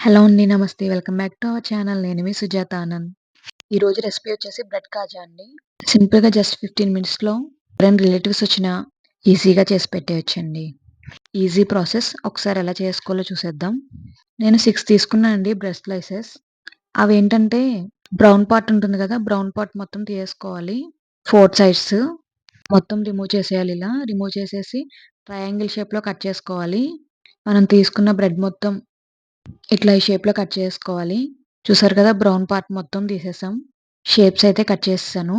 Hello అండి. నమస్తే. Welcome back to our channel. నేను మీ సుజాత ఆనంద్. ఈరోజు రెసిపీ వచ్చేసి బ్రెడ్ కాజా అండి. సింపుల్‌గా జస్ట్ 15 మినిట్స్‌లో ఎవరైనా రిలేటివ్స్ వచ్చినా ఈజీగా చేసి పెట్టేయొచ్చండి. Easy process. ఒకసారి ఎలా చేసుకోవాలో చూసేద్దాం. నేను 6 తీసుకున్నానండి బ్రెడ్ స్లైసెస్. అవేంటంటే బ్రౌన్ పార్ట్ ఉంటుంది కదా! బ్రౌన్ పార్ట్ మొత్తం తీసేసుకోవాలి. 4 సైడ్స్ మొత్తం రిమూవ్ చేసేయాలి ఇలా. రిమూవ్ చేసేసి ట్రయాంగిల్ షేప్‌లో కట్ చేసుకోవాలి. మనం తీసుకున్న బ్రెడ్ మొత్తం ఇట్లా ఈ షేప్‌లో కట్ చేసుకోవాలి. చూసారు కదా! బ్రౌన్ పార్ట్ మొత్తం తీసేసాం. షేప్స్ అయితే కట్ చేసేసాను.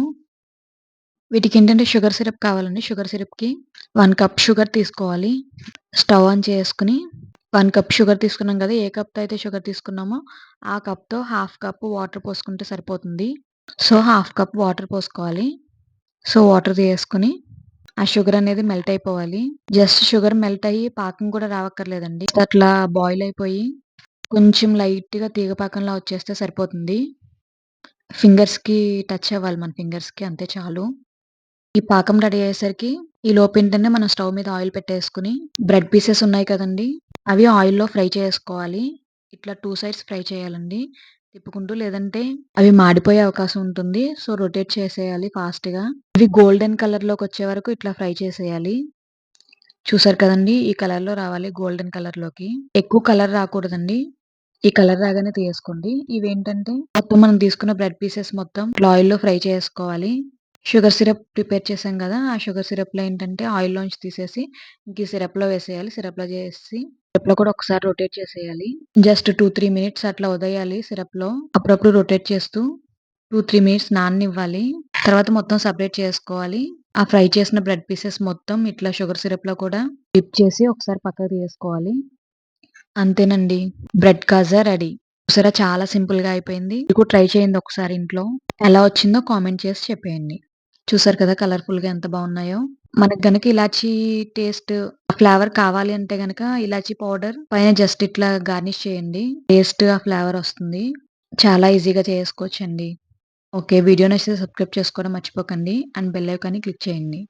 వీటికేంటంటే షుగర్ సిరప్ కావాలండి. షుగర్ సిరప్‌కి వన్ కప్ షుగర్ తీసుకోవాలి. స్టవ్ ఆన్ చేసుకుని వన్ కప్ షుగర్ తీసుకున్నాం కదా! ఏ కప్‌తో అయితే షుగర్ తీసుకున్నామో ఆ కప్‌తో హాఫ్ కప్ వాటర్ పోసుకుంటే సరిపోతుంది. సో, హాఫ్ కప్ వాటర్ పోసుకోవాలి. సో, వాటర్ తీసుకుని ఆ షుగర్ అనేది మెల్ట్ అయిపోవాలి. జస్ట్ షుగర్ మెల్ట్ అయ్యి పాకం కూడా రావక్కర్లేదండి. అట్లా బాయిల్ అయిపోయి కొంచెం లైట్‌గా తీగ పాకంలా వచ్చేస్తే సరిపోతుంది. ఫింగర్స్‌కి టచ్ అవ్వాలి మన ఫింగర్స్‌కి అంతే చాలు. ఈ పాకం రెడీ అయ్యేసరికి ఈ లోపేంటంటే మనం స్టవ్ మీద ఆయిల్ పెట్టేసుకొని బ్రెడ్ పీసెస్ ఉన్నాయి కదండీ! అవి ఆయిల్‌లో ఫ్రై చేసుకోవాలి. ఇట్లా 2 సైడ్స్ ఫ్రై చేయాలండి. తిప్పుకుంటూ లేదంటే అవి మాడిపోయే అవకాశం ఉంటుంది. సో, రొటేట్ చేసేయాలి ఫాస్ట్‌గా. ఇవి గోల్డెన్ కలర్‌లోకి వచ్చే వరకు ఇట్లా ఫ్రై చేసేయాలి. చూసారు కదండీ! ఈ కలర్‌లో రావాలి గోల్డెన్ కలర్‌లోకి. ఎక్కువ కలర్ రాకూడదండి. ఈ కలర్ రాగానే తీసుకోండి ఇవేంటంటే మొత్తం మనం తీసుకున్న బ్రెడ్ పీసెస్ మొత్తం ఆయిల్‌లో ఫ్రై చేసుకోవాలి. షుగర్ సిరప్ ప్రిపేర్ చేసాం కదా! ఆ షుగర్ సిరప్‌లో ఏంటంటే ఆయిల్‌లోంచి తీసేసి ఇంక సిరప్‌లో వేసేయాలి. సిరప్‌లో చేసి సిరప్‌లో కూడా ఒకసారి రొటేట్ చేసేయాలి. జస్ట్ 2, 3 మినిట్స్ అట్లా వదిలేయాలి సిరప్‌లో. అప్పుడప్పుడు రొటేట్ చేస్తూ 2, 3 మినిట్స్ నాననివ్వాలి. తర్వాత మొత్తం సపరేట్ చేసుకోవాలి. ఆ ఫ్రై చేసిన బ్రెడ్ పీసెస్ మొత్తం ఇట్లా షుగర్ సిరప్‌లో కూడా డిప్ చేసి ఒకసారి పక్కకు తీసుకోవాలి అంతేనండి. బ్రెడ్ కాజా రెడీ. చూసారా చాలా సింపుల్‌గా అయిపోయింది. మీరు కూడా ట్రై చేయండి ఒకసారి ఇంట్లో. ఎలా వచ్చిందో కామెంట్ చేసి చెప్పేయండి. చూసారు కదా! కలర్‌ఫుల్‌గా ఎంత బాగున్నాయో. మనకు గనక ఇలాచీ టేస్ట్ ఫ్లేవర్ కావాలి అంటే గనక ఇలాచీ పౌడర్ పైన జస్ట్ ఇట్లా గార్నిష్ చేయండి. టేస్ట్ ఆ ఫ్లేవర్ వస్తుంది. చాలా ఈజీగా చేసుకోవచ్చండి. ఓకే. వీడియో నచ్చితే సబ్స్క్రైబ్ చేసుకోవడం మర్చిపోకండి. అండ్ బెల్ ఐకాన్‌ని క్లిక్ చేయండి.